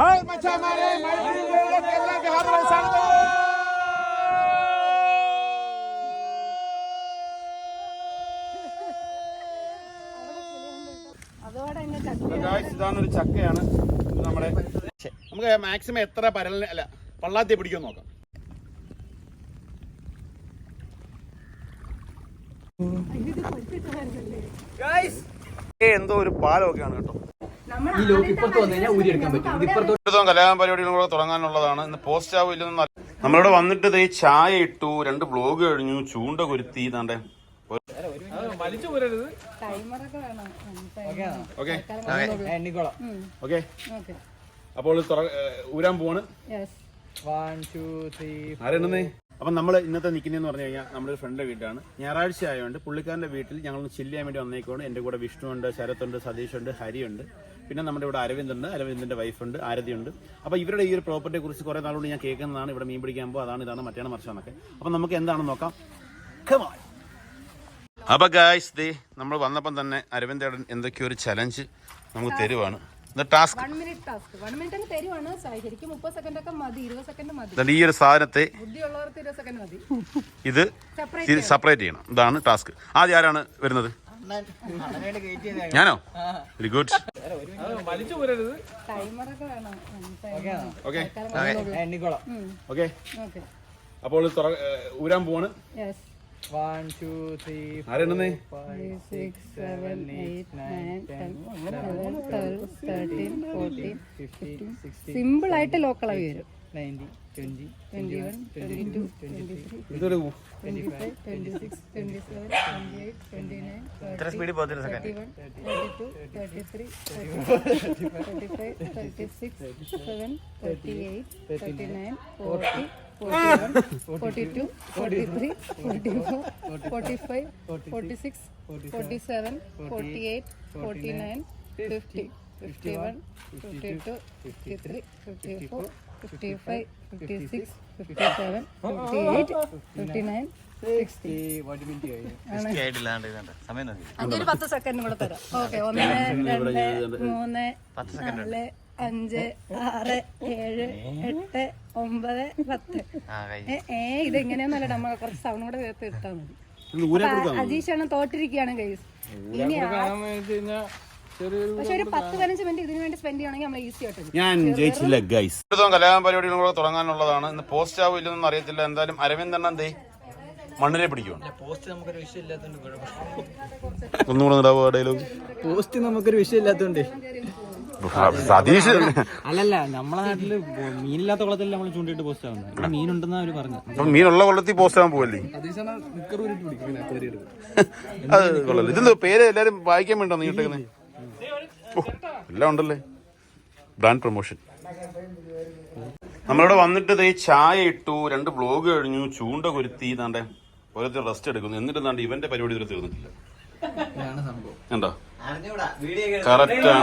Hi മച്ചാമാരെ എല്ലാവർക്കും സ്വാഗതം ചക്കയാണ്. നമ്മുടെ നമുക്ക് മാക്സിമം എത്ര പരലിന് അല്ല പള്ളാത്തി പിടിക്കുമെന്ന് നോക്കാം. എന്തോ ഒരു പാലമൊക്കെയാണ് കേട്ടോ. ഈ ലോക്ക് ഇപ്പുറത്ത് വന്നു കഴിഞ്ഞാൽ ഊരി എടുക്കാൻ പറ്റും. ഇത് ഇപ്പുറത്ത് പരിപാടികളും കൂടെ തുടങ്ങാനുള്ളതാണ്. ഇന്ന് പോസ്റ്റ് ആവില്ല നമ്മളിവിടെ വന്നിട്ട് ദേ ചായ ഇട്ടു രണ്ട് ബ്ലോഗ് കഴിഞ്ഞു ചൂണ്ട കുരുത്തി ഓക്കെ. അപ്പോൾ ഊരാൻ പോവാണ്. ആരെണ്ണേ അപ്പം നമ്മൾ ഇന്നത്തെ നിൽക്കുന്നതെന്ന് പറഞ്ഞു കഴിഞ്ഞാൽ നമ്മുടെ ഒരു ഫ്രണ്ടിന്റെ വീട്ടാണ് ഞായറാഴ്ച ആയതുകൊണ്ട് പുള്ളിക്കാരന്റെ വീട്ടിൽ ഞങ്ങൾ ചില്ല് ചെയ്യാൻ വേണ്ടി വന്നേക്കോണ്ട് എന്റെ കൂടെ വിഷ്ണുണ്ട് ശരത്തുണ്ട് സതീഷുണ്ട് ഹരിയുണ്ട്. പിന്നെ നമ്മുടെ ഇവിടെ അരവിന്ദ് അരവിന്ദിന്റെ വൈഫുണ്ട് ഉണ്ട് അപ്പോൾ ഇവരുടെ ഈ ഒരു പ്രോപ്പർട്ടിയെ കുറിച്ച് കുറേ നാളുകൊണ്ട് ഞാൻ കേൾക്കുന്നതാണ് ഇവിടെ മീൻ പിടിക്കാൻ പോകുമ്പോൾ അതാണ് ഇതാണ് മറ്റേ മറിച്ചാന്നൊക്കെ അപ്പം നമുക്ക് എന്താണെന്ന് നോക്കാം. അപ്പൊ ഗായ്സ് ദേ നമ്മൾ വന്നപ്പം തന്നെ അരവിന്ദേടൻ എന്തൊക്കെയോ ഒരു ചലഞ്ച് നമുക്ക് തരുവാണ്. Task one minute task one minute അങ്ങ് തരുവാണ്. സ- ശരിക്കും സെക്കൻഡ് ഒക്കെ മതി ഇരുപത് സെക്കൻഡ് മതി. ഈ ഒരു സാധനത്തെ ഇത് സെപ്പറേറ്റ് സെപ്പറേറ്റ് ചെയ്യണം. ഇതാണ് ടാസ്ക് ആദ്യം ആരാണ് വരുന്നത്? ഞാനോ? വെരി ഗുഡ് ഓക്കെ എണ്ണിക്കോളാം. ഓക്കെ ഓക്കെ അപ്പോൾ ഊരാൻ പോവാണ്. ആരെണ്ണേ സിമ്പിൾ ആയിട്ട് ലോക്കളായി വരും. Ninety twenty twenty one twenty two twenty three. Twenty five twenty six twenty seven twenty eight twenty nine thirty one thirty two thirty three thirty five thirty six seven thirty eight thirty nine forty forty two forty three forty four forty five forty six forty seven forty eight forty nine fifty fifty one fifty two fifty three fifty four fifty five fifty six fifty seven fifty eight fifty nine sixty ഒരു minute കഴിഞ്ഞു അതിന്റെ ഒരു പത്ത് second കൂടെ തരാം. Okay ഒന്ന് രണ്ട് മൂന്ന് നാല് അഞ്ച് ആറ് ഏഴ് എട്ട് ഒമ്പത് പത്ത്. ഏ, ഇതെങ്ങനെയാന്നല്ല ഇത് എങ്ങനെയാന്നല്ല നമ്മ കുറച്ച് സൗണ്ട് കൂടെ ചേർത്ത് ഇട്ടാ മതി. അജീഷാണ് തോട്ടിരിക്കുകയാണ് ഗൈസ് ഇനി പക്ഷെ ഒരു പത്ത് പതിനഞ്ച് മിനിറ്റ് ഇതിനു വേണ്ടി സ്പെൻഡ് ചെയ്യണമെങ്കിൽ നമ്മൾ ഈസി ആയിട്ട്. ഞാൻ ജയിച്ചില്ല ഗൈസ് കലാപ പരിപാടികളും കൂടെ തുടങ്ങാനുള്ളതാണ്. ഇന്ന് പോസ്റ്റ് ആവും ഇല്ലെന്നൊന്നും അറിയത്തില്ല. എന്തായാലും അരവിന്ദ് എണ്ണ എന്തേ മണ്ണിനെ പിടിക്കും ഒന്നുകൂടെ ഉണ്ടാവുക ഡയലോഗ് പോസ്റ്റ് നമുക്കൊരു വിഷയം സതീഷ്. അല്ലല്ല നമ്മളെ നാട്ടിൽ മീനില്ലാത്ത കുളത്തിൽ നമ്മൾ ചൂണ്ടിട്ട് പോസ്റ്റ് ആവുന്നത് മീൻ മീനുണ്ടെന്ന് അവർ പറഞ്ഞു മീനുള്ള കൊള്ളത്തിൽ പോസ്റ്റ് ആവാൻ പോവല്ലേ? അത് കൊള്ളല്ലേ ഇതെന്തോ പേര് എല്ലാരും വായിക്കാൻ വേണ്ടോ നീ ഇട്ടേക്കുന്നത് എല്ലാം ഉണ്ടല്ലേ? ബ്രാൻഡ് പ്രൊമോഷൻ നമ്മളിവിടെ വന്നിട്ട് ഇതേ ചായ ഇട്ടു രണ്ട് ബ്ലോഗ് കഴിഞ്ഞു ചൂണ്ട കുരുത്തി താണ്ടെ ഓരോരുത്തർ റെസ്റ്റ് എടുക്കുന്നു. എന്നിട്ട് താണ്ട് ഇവന്റെ പരിപാടി ഇതുവരെ തീർന്നിട്ടില്ല. എന്താ കറക്റ്റ്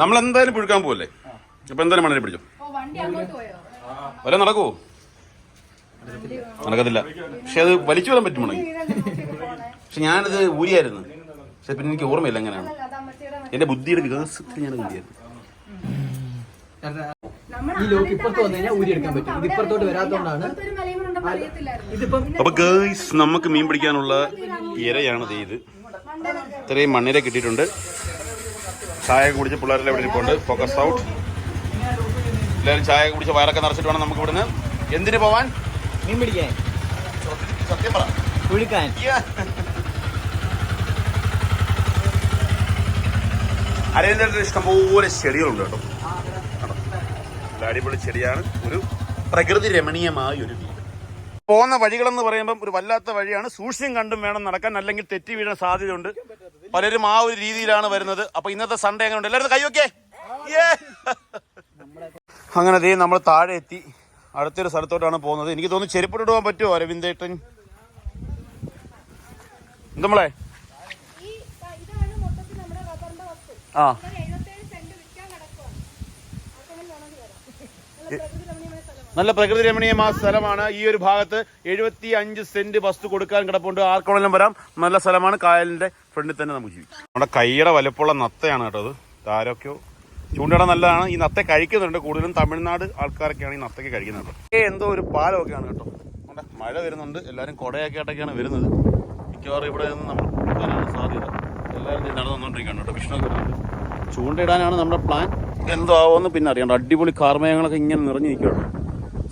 നമ്മൾ എന്തായാലും പുഴുക്കാൻ പോവല്ലേ? അപ്പൊ എന്തായാലും മണ്ണിനെ പിടിച്ചു? വരെ നടക്കുവോ? നടക്കത്തില്ല. പക്ഷെ അത് വലിച്ചു വരാൻ പറ്റും പക്ഷെ ഞാനത് ഊരിയായിരുന്നു. പക്ഷെ പിന്നെ എനിക്ക് ഓർമ്മയില്ല എങ്ങനെയാണ്. എന്റെ ബുദ്ധിയുടെ വികാസത്തിൽ ഞാൻ ഊരിയായിരുന്നു ഈ ലോക്ക് ഇപ്പുറത്ത് വന്നു കഴിഞ്ഞാൽ ഊരി എടുക്കാൻ പറ്റും. ഇത് ഇപ്പുറത്തോട്ട് വരാത്തോണ്ടാണ് ഒരു മലയും കൂടെ ഉണ്ടെന്ന് അറിയത്തില്ലായിരുന്നു. ഇതിപ്പം അപ്പൊ ഗേൾസ് നമുക്ക് മീൻ പിടിക്കാനുള്ള ഇരയാണ് ഇത് ഇത്രയും മണ്ണിര കിട്ടിയിട്ടുണ്ട്. ചായ കുടിച്ച് പിള്ളേരെല്ലാം ഇവിടെ ഇരിപ്പുണ്ട്. ഫോക്കസ് ഔട്ട് എല്ലാവരും ചായ കുടിച്ച് വയറൊക്കെ നിറച്ചിട്ട് വേണം നമുക്ക് ഇവിടുന്ന്. എന്തിനു പോവാൻ? മീൻ പിടിക്കാൻ. സത്യം പറ. കുഴിക്കാൻ. അരവിന്ദന്റെ ഇഷ്ടംപോലെ ചെടികളുണ്ട് കേട്ടോ. അടിപൊളി ചെടിയാണ്. ഒരു പ്രകൃതി രമണീയമായ ഒരു വീട്. പോകുന്ന വഴികളെന്ന് പറയുമ്പം ഒരു വല്ലാത്ത വഴിയാണ്. സൂക്ഷ്യം കണ്ടും വേണം നടക്കാൻ അല്ലെങ്കിൽ തെറ്റി വീഴാൻ സാധ്യതയുണ്ട്. പലരും ആ ഒരു രീതിയിലാണ് വരുന്നത്. അപ്പൊ ഇന്നത്തെ സൺഡേ എങ്ങനെ ഉണ്ട് എല്ലാവരും കൈയൊക്കെ അങ്ങനെ ദേ നമ്മൾ താഴെ എത്തി. അടുത്തൊരു സ്ഥലത്തോട്ടാണ് പോകുന്നത്. എനിക്ക് തോന്നുന്നു ചെരുപ്പിട്ട് പോകാൻ പറ്റുമോ അരവിന്ദേട്ടൻ? നമ്മളെ ഈ ഇതാണ് മൊത്തത്തിൽ നമ്മുടെ റബ്ബറിന്റെ വസ്തു ആ. നല്ല പ്രകൃതി രമണീയമായ സ്ഥലമാണ്. ഈ ഒരു ഭാഗത്ത് എഴുപത്തി അഞ്ച് സെന്റ് വസ്തു കൊടുക്കാൻ കിടപ്പുണ്ട്. ആർക്കോണെങ്കിലും വരാം. നല്ല സ്ഥലമാണ്. കായലിന്റെ ഫ്രണ്ടിൽ തന്നെ നമുക്ക് ജീവിക്കാം. നമ്മുടെ കൈയുടെ വലുപ്പമുള്ള നത്തയാണ് കേട്ടോ അത്. ആരൊക്കെയോ? ചൂണ്ടയിടാൻ നല്ലതാണ്. ഈ നത്തെ കഴിക്കുന്നുണ്ട്. കൂടുതലും തമിഴ്നാട് ആൾക്കാരൊക്കെയാണ് ഈ നത്തയ്ക്ക് കഴിക്കുന്നത്. എന്തോ ഒരു പാലമൊക്കെയാണ് കേട്ടോ. മഴ വരുന്നുണ്ട്. എല്ലാവരും കുടയൊക്കെ ആയിട്ടൊക്കെയാണ് വരുന്നത്. മിക്കവാറും ഇവിടെ നിന്ന് നമ്മൾ എല്ലാവരും നടന്നു വന്നുകൊണ്ടിരിക്കുകയാണ് കേട്ടോ ചൂണ്ടയിടാനാണ് നമ്മുടെ പ്ലാൻ. എന്തോ ആവുമെന്ന് പിന്നെ അറിയണ്ട. അടിപൊളി കാർമേഘങ്ങളൊക്കെ ഇങ്ങനെ നിറഞ്ഞു നിൽക്കുകയാണ്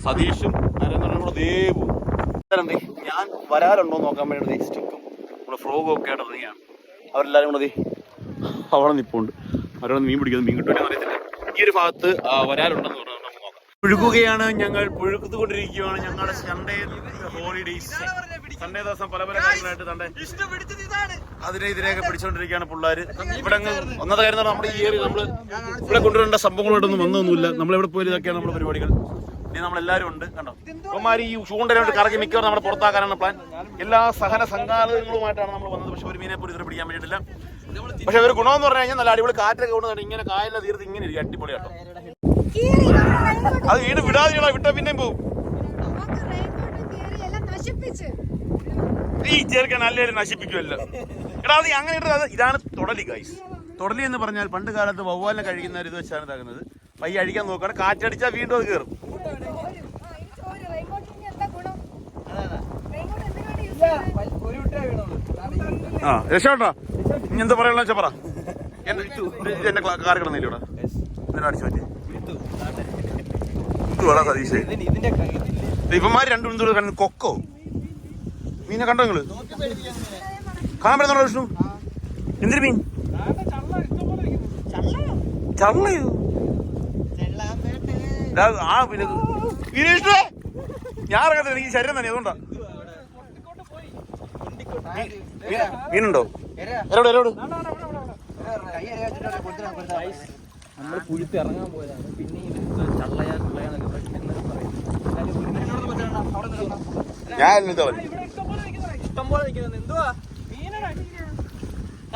സതീഷും നരേന്ദ്രനും കൂടെ ദേ ഞാൻ വരാറുണ്ടോ നോക്കാൻ വേണ്ടി സ്റ്റിക്കും. നമ്മുടെ ഫ്രോഗും ഒക്കെ ആയിട്ട് ഇറങ്ങിയാണ് അവരെല്ലാവരും കൂടെ അവിടെ നിൽപ്പുണ്ട് അവരോട് മീൻ പിടിക്കുന്നത് മീൻ കിട്ടുമെന്ന് അറിയത്തില്ല. ഈ ഒരു ഭാഗത്ത് വരാറുണ്ടെന്ന് പറഞ്ഞാൽ പുഴുകുകയാണ് ഞങ്ങൾ. പുഴുക്കുകൊണ്ടിരിക്കുകയാണ് ഞങ്ങളുടെ സൺഡേ ഹോളിഡേയ്സ് സൺഡേ ദിവസം പല പല അതിനെ ഇതിനെയൊക്കെ പിടിച്ചോണ്ടിരിക്കുകയാണ് പിള്ളേര്. ഇവിടെ ഒന്നത്തെ കാര്യം നമ്മുടെ ഈ ഏരിയ നമ്മൾ ഇവിടെ കൊണ്ടുവരേണ്ട സംഭവങ്ങളോട്ടൊന്നും വന്നൊന്നുമില്ല. നമ്മളിവിടെ പോയി ഇതൊക്കെയാണ് നമ്മുടെ പരിപാടികൾ. ഇനി നമ്മളെല്ലാവരും ഉണ്ട് കണ്ടോ? ഇപ്പൊമാര് ഈ ചൂണ്ടയിലോട്ട് കറക്കി മിക്കവാറും നമ്മുടെ പുറത്താക്കാനാണ് പ്ലാൻ എല്ലാ സഹന സംഘാതങ്ങളുമായിട്ടാണ് നമ്മൾ വന്നത്. പക്ഷെ ഒരു മീനെ പോലും ഇതുവരെ പിടിക്കാൻ വേണ്ടിയിട്ടില്ല പക്ഷെ ഒരു ഗുണമെന്ന് പറഞ്ഞു കഴിഞ്ഞാൽ നല്ല അടിപൊളി കാറ്റൊക്കെ കൊണ്ടുവന്നിട്ട് ഇങ്ങനെ കായലിലെ തീർത്ത് ഇങ്ങനെ ഇരിക്കും. അടിപൊളി കേട്ടോ. അത് വീട് വിടാതെയുള്ള വിട്ടാ പിന്നെയും നശിപ്പിച്ച്. ഈ ചേർക്കാൻ നല്ലൊരു നശിപ്പിക്കുമല്ലോ. എടാ അത് അങ്ങനെ ഇട്ടത് ഇതാണ് തുടലി ഗൈസ് തുടലി എന്ന് പറഞ്ഞാൽ പണ്ട് കാലത്ത് വവ്വാലിനെ കഴിക്കുന്ന ഒരു ഇത് വെച്ചാണ് ഇതാക്കുന്നത് പയ്യെ അഴിക്കാൻ നോക്കണം കാറ്റടിച്ചാൽ വീണ്ടും അത് കയറും ആ രക്ഷപ്പെട്ടോ ഇനി എന്താ പറയാനുള്ള വെച്ചാ പറ. എന്റെ കാർ കിടന്നില്ല ഇവിടെ? ഇതിനെ അടിച്ചു പറ്റി എന്തുവാടാ സതീഷ് ഇവന്മാര് രണ്ടും കൊക്കോ. മീനെ കണ്ടോ നിങ്ങൾ? കാണാൻ പറ്റുന്നുണ്ടോ വിഷ്ണു? എന്തൊരു മീൻ? ചള്ളയോ ആ പിന്നെ വിനീഷ് ഞാൻ ഇറങ്ങത്തില്ല എനിക്ക് ശരീരം തന്നെ അതുകൊണ്ടാ. മീനുണ്ടോ? എരോട് എരോട്. നമ്മൾ പുഴുത്ത് ഇറങ്ങാൻ പോയതാണ്. പിന്നെ ചള്ളയാ ചള്ളയാന്നൊക്കെ ഞാൻ കമ്പോളെ നിൽക്കുന്നത് എന്തുവാ മീനടാ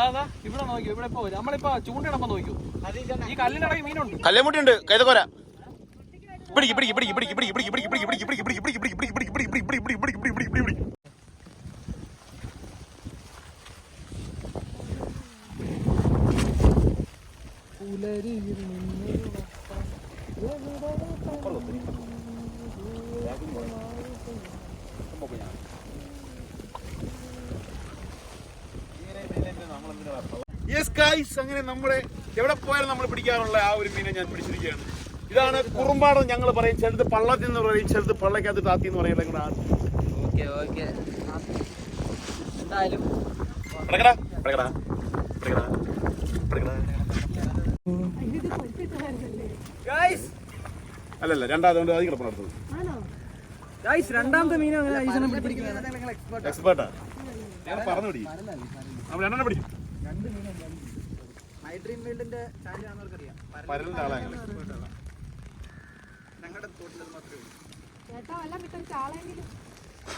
അതാ ഇവിടെ നോക്കിയോ ഇവിടെ ഇപ്പൊ നമ്മളിപ്പോ ചൂണ്ടിടപ്പം നോക്കൂ ഈ കല്ലിനിടയ്ക്ക് മീനുണ്ട് കല്ലേമുട്ടി ഉണ്ട് കൈതക്കോര പുലരിയിൽ ഗൈസ് അങ്ങനെ നമ്മുടെ എവിടെ പോയാലും നമ്മൾ പിടിക്കാറുള്ള ആ ഒരു മീനെ ഞാൻ പിടിച്ചിരിക്കുകയാണ്. ഇതാണ് കുറുമ്പാടം ഞങ്ങൾ പറയും. ചിലത് പള്ളത്തിൽ നിന്ന് പറയും ചിലത് പള്ളക്കകത്ത് താത്തി എന്ന് പറയുന്നത് ഓക്കെ ഓക്കെ. എന്തായാലും. അല്ലല്ല രണ്ടാമത് കൊണ്ട് അത് കിടപ്പ് ഗൈസ് രണ്ടാമത്തെ മീനാണ് എക്സ്പേർട്ടാ ഞാൻ പറഞ്ഞു പിടിക്കും നമ്മൾ രണ്ടെണ്ണം പിടിക്കും. ഡ്രീം വേൾഡിന്റെ ചാനൽ ആണെന്നവർക്കറിയാം പരലിന്റെ ആളാ ഞങ്ങൾ ചേട്ടാ വല്ല വിട്ടൊരു ചാളെങ്കിലും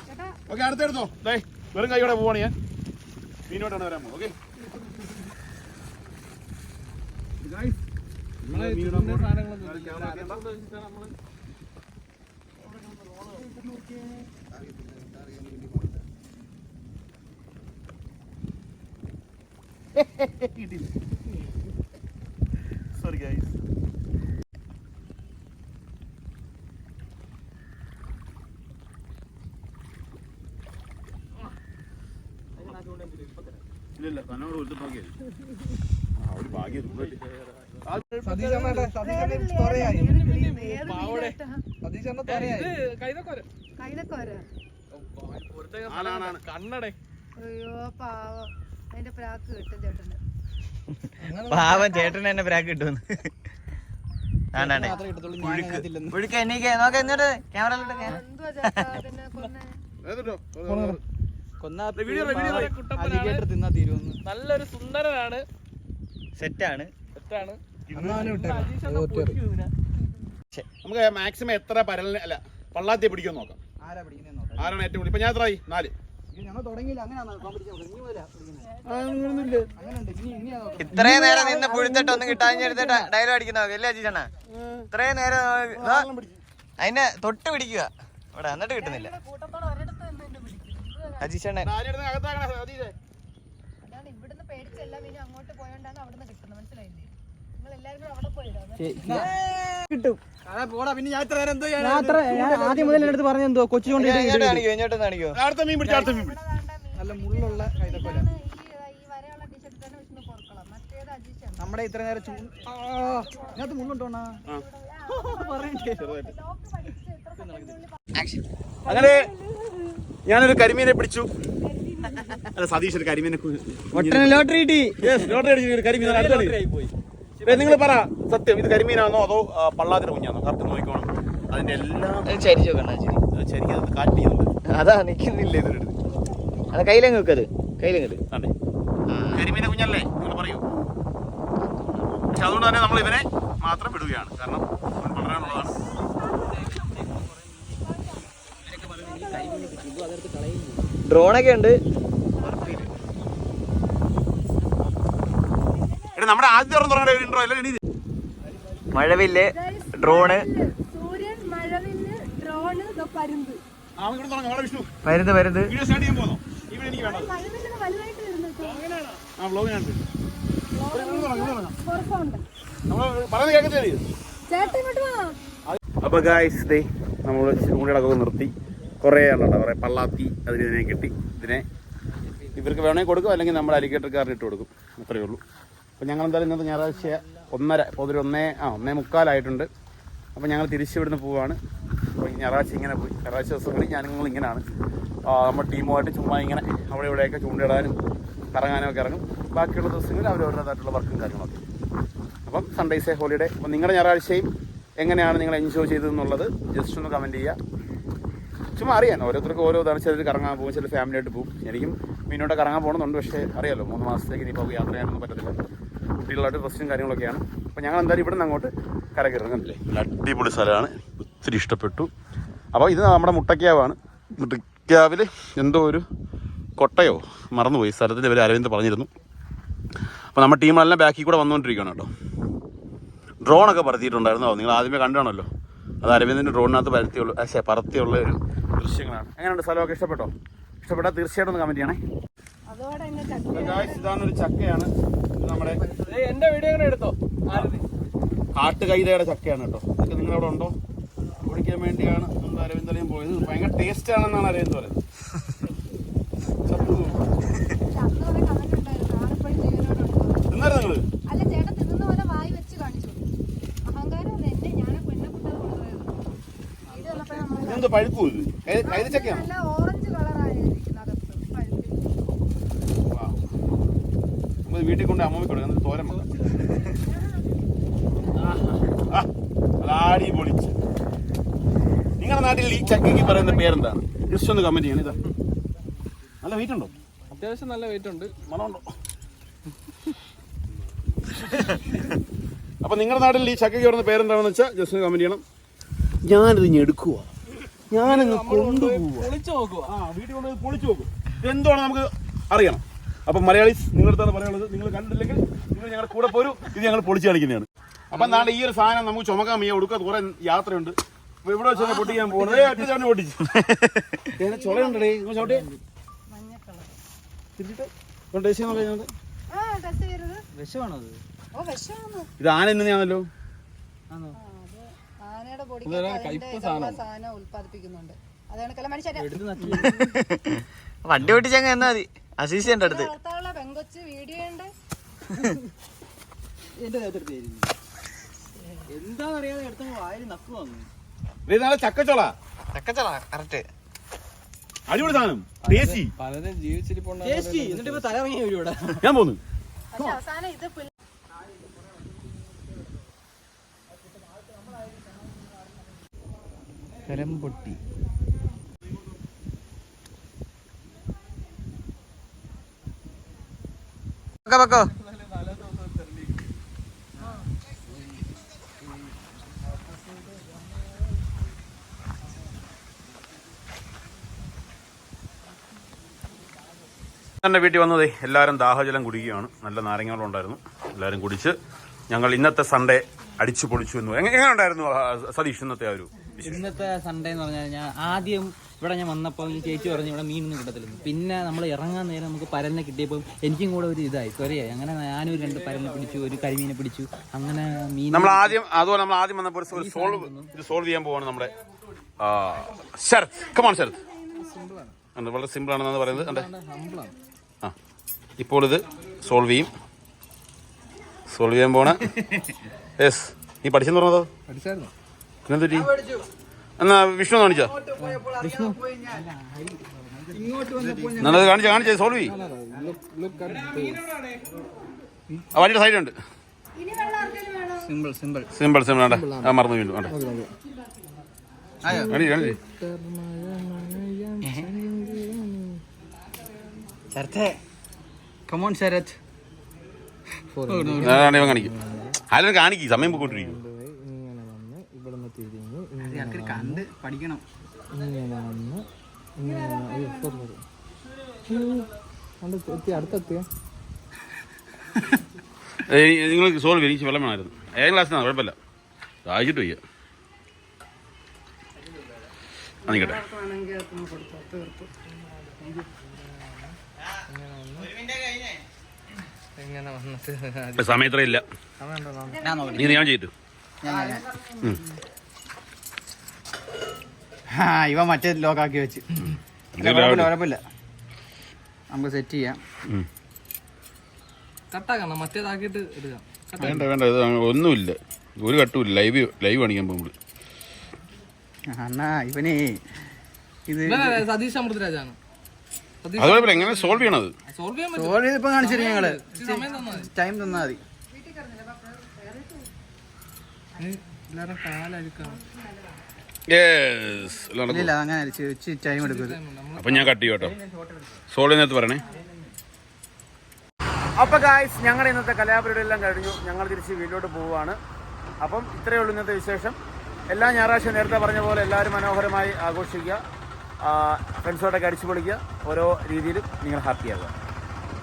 ചേട്ടാ. ഓക്കെ അടുത്തെടുത്തോ ദേ വെറും കൈയോടെ പോവാണ് ഞാൻ. മീനോട്ടാണ് വരാൻ പോകുന്നത്. ഓക്കെ. സോറി ഗൈസ് ഇല്ല ആ ഒരു ഭാഗ്യം കണ്ണടേ. അയ്യോ പാവം. അതിന്റെ പ്രാക്ക് കിട്ടും ചേട്ടന്. പാവം ചേട്ടൻ എന്നെ ബ്രാക്ക് കിട്ടുമെന്ന് ആണ്ടാണ്ടേ പുഴുക്ക്. എനിക്ക് നോക്ക എന്നിട്ട് ക്യാമറയിലോട്ട് നല്ലൊരു സുന്ദരനാണ്. സെറ്റാണ്. നമുക്ക് മാക്സിമം എത്ര പരലിനെ അല്ല പള്ളാത്തി പിടിക്കാൻ നോക്കാം. ആരാ പിടിക്കുന്നേ നോക്കാം. ആരാണ് ഏറ്റവും കൂടുതൽ ഇപ്പൊ ഞാൻ എത്രയായി നാല്. ഇത്രേ നേരം നിന്ന് പുഴുത്തിട്ട് ഒന്ന് കിട്ടാഞ്ഞെടുത്തിട്ട് ഡയലോഗ് അടിക്കുന്ന അല്ലേ അജിച്ചണ്ണ ഇത്രേ നേരം അതിനെ തൊട്ട് പിടിക്കുക. ഇവിടെ എന്നിട്ട് കിട്ടുന്നില്ല. അജിച്ചണ്ണൻ ഇവിടുന്ന് പേടിച്ചല്ല ഇനി അങ്ങോട്ട് പോയോണ്ടാണ് അവിടുന്ന് കിട്ടുന്നത് മനസ്സിലായില്ലേ നിങ്ങൾ കിട്ടും യാത്ര ഞാൻ ആദ്യം മുതൽ എടുത്ത് പറഞ്ഞു എന്തോ അടുത്ത മീൻ പിടിച്ചു അടുത്ത മീൻ പിടിച്ചു. നല്ല മുള്ളുള്ള കൈതക്കൊല. ഈ ഈ വരയുള്ള ടീഷർട്ട് തന്നെ വിഷ്ണു പൊറക്കണം മറ്റേത് അജിച്ചാണ് നമ്മുടെ ഇത്ര നേരം ചൂ ആ, ഇതിനകത്ത് മുള്ളുണ്ടോണാ പറയണ്ടേ അങ്ങനെ ഞാനൊരു കരിമീനെ പിടിച്ചു. അല്ല സതീഷ് ഒരു കരിമീനെ ലോട്ടറി കിട്ടി. ലോട്ടറി അടിച്ചു കരിമീൻ കരിമീൻ നിങ്ങൾ പറ സത്യം ഇത് കരിമീനാണോ അതോ പള്ളാതിര പള്ളാതിന്റെ കുഞ്ഞാണോ? കറക്റ്റ് നോക്കിക്കോണം. അതിന്റെ എല്ലാം ചരിച്ചു നോക്കണ്ട ശരി. ശരിക്കും കാറ്റ് ചെയ്യുന്നുണ്ട്. അതാ നിൽക്കുന്നില്ല ഇതിനടുത്ത് അത് കയ്യിലങ്ങ് വെക്കത് കയ്യിലങ്ങ് അതെ. കരിമീനെ കുഞ്ഞല്ലേ? നിങ്ങൾ പറയൂ. പക്ഷെ അതുകൊണ്ട് തന്നെ നമ്മൾ ഇവനെ മാത്രം വിടുകയാണ്. കാരണം വളരാനുള്ളതാണ് ഡ്രോണൊക്കെ ഉണ്ട്. എടാ നമ്മുടെ ആദ്യത്തെ തുറന്നു തുടങ്ങേണ്ട ഒരു ഇൻട്രോ അല്ലേ? ഇനി ഇത്? മഴവില്ല് ഡ്രോണ്. സൂര്യൻ മഴവില്ല് ഡ്രോണ് പരുന്ത്. ആ, അവൻ ഇവിടെ തുടങ്ങാം. അവിടെ വിഷ്ണു. പരുന്ത് പരുന്ത്. വീഡിയോ സ്റ്റാർട്ട് ചെയ്യാൻ പോകുന്നു ഇവിടെ എനിക്ക് മഴവില്ല് വലുതായിട്ട് വരുന്നത് ആ അപ്പൊ ഗായ്സ് ദേ നമ്മൾ ചൂണ്ടയിടക്കൊക്കെ നിർത്തി. കുറേ ആളുണ്ട് കുറേ പള്ളാത്തി അതിന് ഇതിനെ കിട്ടി ഇതിനെ. ഇവർക്ക് വേണമെങ്കിൽ കൊടുക്കും അല്ലെങ്കിൽ നമ്മൾ അലിഗേറ്റർക്കാരന് ഇട്ട് കൊടുക്കും. അത്രയേ ഉള്ളൂ. അപ്പോൾ ഞങ്ങൾ എന്തായാലും ഇന്നത്തെ ഞായറാഴ്ച ഒന്നര പൊതുവെ ഒന്നേ ആ ഒന്നേ മുക്കാലായിട്ടുണ്ട്. അപ്പോൾ ഞങ്ങൾ തിരിച്ചു ഇവിടുന്ന് പോവാണ്. അപ്പോൾ ഈ ഞായറാഴ്ച ഇങ്ങനെ പോയി. ഞായറാഴ്ച ദിവസങ്ങളിൽ ഞാനിങ്ങൾ ഇങ്ങനെയാണ് നമ്മുടെ ടീമുമായിട്ട് ചുമ്മാ ഇങ്ങനെ അവിടെ ഇവിടെയൊക്കെ ചൂണ്ടിടാനും കറങ്ങാനും ഒക്കെ ഇറങ്ങും. ബാക്കിയുള്ള ദിവസങ്ങളിൽ അവരവരുടേതായിട്ടുള്ള വർക്കും കാര്യങ്ങളൊക്കെ. അപ്പം സൺഡേസ് ഹോളിഡേ അപ്പം നിങ്ങളുടെ ഞായറാഴ്ചയും എങ്ങനെയാണ് നിങ്ങൾ എൻജോയ് ചെയ്തതെന്നുള്ളത് ജസ്റ്റ് ഒന്ന് കമന്റ് ചെയ്യുക. ചുമ്മാ അറിയാൻ ഓരോരുത്തർക്കും ഓരോ ഇതാണ്. ചിലർ കറങ്ങാൻ പോകും ചിലർ ഫാമിലിയായിട്ട് പോകും. എനിക്കും മീനോട്ട് കറങ്ങാൻ പോകണമെന്നുണ്ട് പക്ഷേ അറിയാമല്ലോ മൂന്ന് മാസത്തേക്ക് ഇനിയിപ്പോൾ യാത്ര ചെയ്യാനൊന്നും പറ്റത്തില്ല. കുട്ടികളായിട്ട് റെസ്റ്റും കാര്യങ്ങളൊക്കെയാണ്. അപ്പോൾ ഞങ്ങൾ എന്തായാലും ഇവിടെ നിന്ന് അങ്ങോട്ട് കരക്ക് ഇറങ്ങുന്നില്ലേ നല്ല അടിപൊളി സ്ഥലമാണ്. ഒത്തിരി ഇഷ്ടപ്പെട്ടു. അപ്പോൾ ഇത് നമ്മുടെ മുട്ടക്കാവാണ് മുട്ടക്കാവിൽ എന്തോ ഒരു കൊട്ടയോ? മറന്നുപോയി. സ്ഥലത്തിൽ ഇവർ അരവിന്ദ് പറഞ്ഞിരുന്നു. അപ്പോൾ നമ്മുടെ ടീമിലെല്ലാം ബാക്കിൽ കൂടെ വന്നുകൊണ്ടിരിക്കുകയാണ് കേട്ടോ. ഡ്രോണൊക്കെ പറത്തിയിട്ടുണ്ടായിരുന്നോ. നിങ്ങൾ ആദ്യമേ കണ്ടാണല്ലോ. അത് അരവിന്ദിന്റെ ഡ്രോണിനകത്ത് പരത്തിയുള്ള പക്ഷേ പറത്തിയുള്ള ഒരു ദൃശ്യങ്ങളാണ്. എങ്ങനെയുണ്ട് സ്ഥലമൊക്കെ? ഇഷ്ടപ്പെട്ടോ? ഇഷ്ടപ്പെട്ടാൽ തീർച്ചയായിട്ടും ഒന്ന് കമന്റ് ചെയ്യണേ. ഇതാണ് ഒരു ചക്കയാണ്. ഇത് നമ്മുടെ എന്റെ വീഡിയോ കൂടെ എടുത്തോ? കാട്ടുകൈതയുടെ ചക്കയാണ് കേട്ടോ. ഇതൊക്കെ നിങ്ങളവിടെ ഉണ്ടോ? കുടിക്കാൻ വേണ്ടിയാണ് നമ്മുടെ അരവിന്ദലയും പോയത്. ഭയങ്കര ടേസ്റ്റ് ആണെന്നാണ് അരവിന്ദ് പറയുന്നത്. തിന്നായിരുന്നു നിങ്ങൾ? അല്ല ചേട്ടൻ തിന്നുന്ന പോലെ വായി വെച്ച് കാണിച്ചു അഹങ്കാരം അല്ല എന്നെ ഞാൻ പെണ്ണെ കുട്ടത് കൊണ്ടുപോയത് ഇത് വന്നപ്പോ നമ്മൾ ഇതെന്ത് പഴുപ്പു ഇത് കൈ- കൈതച്ചക്കയാണ് നല്ല ഓറഞ്ച് കളറായിരിക്കും അകത്ത് പഴുത്തി വാ. നമുക്ക് വീട്ടിൽ കൊണ്ട് അമ്മമ്മ കൊടുക്കും എന്നിട്ട് തോരൻ അതാടി പൊളിച്ച് നിങ്ങളുടെ നാട്ടിൽ ഈ ചക്കയ്ക്ക് പറയുന്ന പേരെന്താണ്? ജസ്റ്റ് ഒന്ന് കമന്റ് ചെയ്യണം ഇതാ. നല്ല വെയിറ്റ് ഉണ്ടോ? അത്യാവശ്യം നല്ല വെയിറ്റ് ഉണ്ട്. മണമുണ്ടോ? അപ്പൊ നിങ്ങളുടെ നാട്ടിൽ ഈ ചക്കയ്ക്ക് പറയുന്ന പേരെന്താണെന്ന് വെച്ചാൽ ജസ്റ്റ് ഒന്ന് കമന്റ് ചെയ്യണം. ഞാനിത് എടുക്കുക ഞാനങ്ങ് കൊണ്ടുപോവുക പൊളിച്ചു നോക്കുക ആ വീട്ടിൽ കൊണ്ടുപോയി പൊളിച്ചു നോക്കും. ഇതെന്താണ് നമുക്ക് അറിയണം. അപ്പം മലയാളീസ് നിങ്ങളുടെ അടുത്താണ് പറയാനുള്ളത്. നിങ്ങൾ കണ്ടില്ലെങ്കിൽ നിങ്ങൾ ഞങ്ങളുടെ കൂടെ പോരും. ഇത് ഞങ്ങൾ പൊളിച്ച് കാണിക്കുന്നതാണ്. അപ്പം നാളെ ഈ ഒരു സാധനം നമുക്ക് ചുമക്കാൻ വയ്യ. കൊടുക്കുക കുറെ യാത്രയുണ്ട്. ഇവിടെ വെച്ച് പൊട്ടിക്കാൻ പോകുന്നത്? ചവിട്ടി പൊട്ടിച്ചു. ചുളയുണ്ടേ നിങ്ങൾ ചവിട്ടി. ഇത് ആന എന്ന് ആനയുടെ സാധനം. ഉൽപ്പാദിപ്പിക്കുന്നുണ്ട്. അതാണ് മനുഷ്യരെ. വണ്ടി ഓട്ടിച്ചങ്ങ് എന്നാ മതി. അസീസിന്റെ അടുത്ത്. പെങ്കൊച്ച് വീഡിയോ ഉണ്ട്. എന്റെ ദേഹത്തെടുത്ത് എന്താണെന്നറിയാതെ എടുത്തങ്ങ് വായിൽ നക്കു വന്നു. ഇത് നാളെ ചക്കച്ചോള. ചക്കച്ചള കറക്റ്റ് അടിപൊളി സാധനം. ടേസ്റ്റി. പലരും ജീവിച്ചിരിപ്പുണ്ട് എന്നിട്ട് ഇപ്പൊ തലയിറങ്ങി വരും ഇവിടെ. ഞാൻ പോന്നു. അവസാനം ഇത് പിള്ള- കരം പൊട്ടി. പക്കോ പക്കോ? എന്റെ വീട്ടിൽ വന്നതേ എല്ലാവരും ദാഹജലം കുടിക്കുകയാണ്. നല്ല നാരങ്ങകളും ഉണ്ടായിരുന്നു. എല്ലാവരും കുടിച്ച് ഞങ്ങൾ ഇന്നത്തെ സൺഡേ അടിച്ചു പൊളിച്ചു എന്ന് എങ്ങനെ എങ്ങനെ ഉണ്ടായിരുന്നു സതീഷ് ഇന്നത്തെ ആ ഒരു ഇന്നത്തെ സൺഡേ എന്ന് പറഞ്ഞു കഴിഞ്ഞാൽ ആദ്യം ഇവിടെ ഞാൻ വന്നപ്പോൾ ഈ ചേച്ചി പറഞ്ഞു ഇവിടെ മീനൊന്നും കിട്ടത്തില്ല പിന്നെ നമ്മൾ ഇറങ്ങാൻ നേരം നമുക്ക് പരലിനെ കിട്ടിയപ്പോൾ എനിക്കും കൂടെ ഒരു ഇതായി. ത്വരയായി അങ്ങനെ ഞാനും ഒരു രണ്ട് പരലിനെ പിടിച്ചു ഒരു കരിമീനെ പിടിച്ചു അങ്ങനെ മീൻ നമ്മൾ ആദ്യം അതുപോലെ നമ്മൾ ആദ്യം വന്നപ്പോൾ ഒരു സോൾവ് ഇത് സോൾവ് ചെയ്യാൻ പോവാണ് നമ്മുടെ ആ, ശരത്. കമാൺ ശരത്. വളരെ സിമ്പിൾ ആണെന്നാണ് പറയുന്നത് ആ. ഇപ്പോൾ ഇത് സോൾവ് ചെയ്യും. സോൾവ് ചെയ്യാൻ പോണ യെസ് നീ പഠിച്ചെന്ന് പറഞ്ഞതോ? പഠിച്ചായിരുന്നു. പിന്നെന്തൊരു എന്നാ വിഷ്ണു കാണിച്ചാ. നല്ലത് കാണിച്ച കാണിച്ചേ സോൾവ് ആ വഴിയുടെ സൈഡുണ്ട് സിമ്പിൾ സിമ്പിൾ സിമ്പിൾ സിമ്പിൾ ആണ്ടെ ആ മറന്നു വീണ്ടും ആണ്ടെ കാണിച്ച് കാണിച്ച് കമോൺ ശരത്. കാണിക്കും. ആരും കാണിക്കും സമയം പോയിക്കൊണ്ടിരിക്കും ഇവിടെ നിന്ന് തിരിഞ്ഞ് കണ്ട് പഠിക്കണം. ഇങ്ങനെ വന്ന് ഇങ്ങനെ വന്ന് അയ്യോ സോറി എത്തി അടുത്തെത്തിയ. എനിക്ക് വെള്ളം വേണമായിരുന്നു. ഏഴാം ക്ലാസ്സിനാണ് കുഴപ്പമില്ല. വായിച്ചിട്ട് വയ്യ. അന്നിക്കട്ടെ സമയത്ര ഇല്ല. നീ ഞാൻ ചെയ്തു ഇവ മറ്റേ ലോക്കാക്കി വെച്ച്. കുഴപ്പമില്ല കുഴപ്പമില്ല. നമുക്ക് സെറ്റ് ചെയ്യാം. കട്ടാക്കണം മറ്റേതാക്കിയിട്ട് എടുക്കാം. വേണ്ട വേണ്ട ഇത് ഒന്നുമില്ല. ഒരു കട്ടുമില്ല ലൈവ് ലൈവ് കാണിക്കാൻ പോകുമ്പോൾ അണ്ണാ ഇവനെ ഇത് സതീഷ് അമൃതരാജാണ്. അത് കുഴപ്പമില്ല എങ്ങനെ സോൾവ് ചെയ്യണത്? സോൾവ് ചെയ്യാൻ സോൾവ് ചെയ്ത് ഇപ്പൊ കാണിച്ചു തരും ഞങ്ങൾ. ടൈം തന്നാ മതി. എല്ലാവരും കാലഴുക്കാണ് യെസ് ഇല്ല അങ്ങനെ ടൈം എടുക്കും അപ്പം ഞാൻ കട്ട്. പറയണേ. അപ്പോൾ ഗായ്സ് ഞങ്ങളുടെ ഇന്നത്തെ കലാപരിപാടി എല്ലാം കഴിഞ്ഞു. ഞങ്ങൾ തിരിച്ച് വീട്ടിലോട്ട് പോവുകയാണ്. അപ്പം ഇത്രയേ ഉള്ളൂ ഇന്നത്തെ വിശേഷം. എല്ലാ ഞായറാഴ്ച നേരത്തെ പറഞ്ഞ പോലെ എല്ലാവരും മനോഹരമായി ആഘോഷിക്കുക. ഫ്രണ്ട്സോടൊക്കെ അടിച്ചു പൊളിക്കുക. ഓരോ രീതിയിലും നിങ്ങൾ ഹാപ്പിയാകുക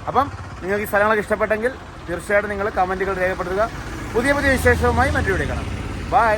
അപ്പം നിങ്ങൾക്ക് ഈ സ്ഥലങ്ങളൊക്കെ ഇഷ്ടപ്പെട്ടെങ്കിൽ തീർച്ചയായിട്ടും നിങ്ങൾ കമന്റുകൾ രേഖപ്പെടുത്തുക. പുതിയ പുതിയ വിശേഷവുമായി മറ്റൊരു കാണാം. ബൈ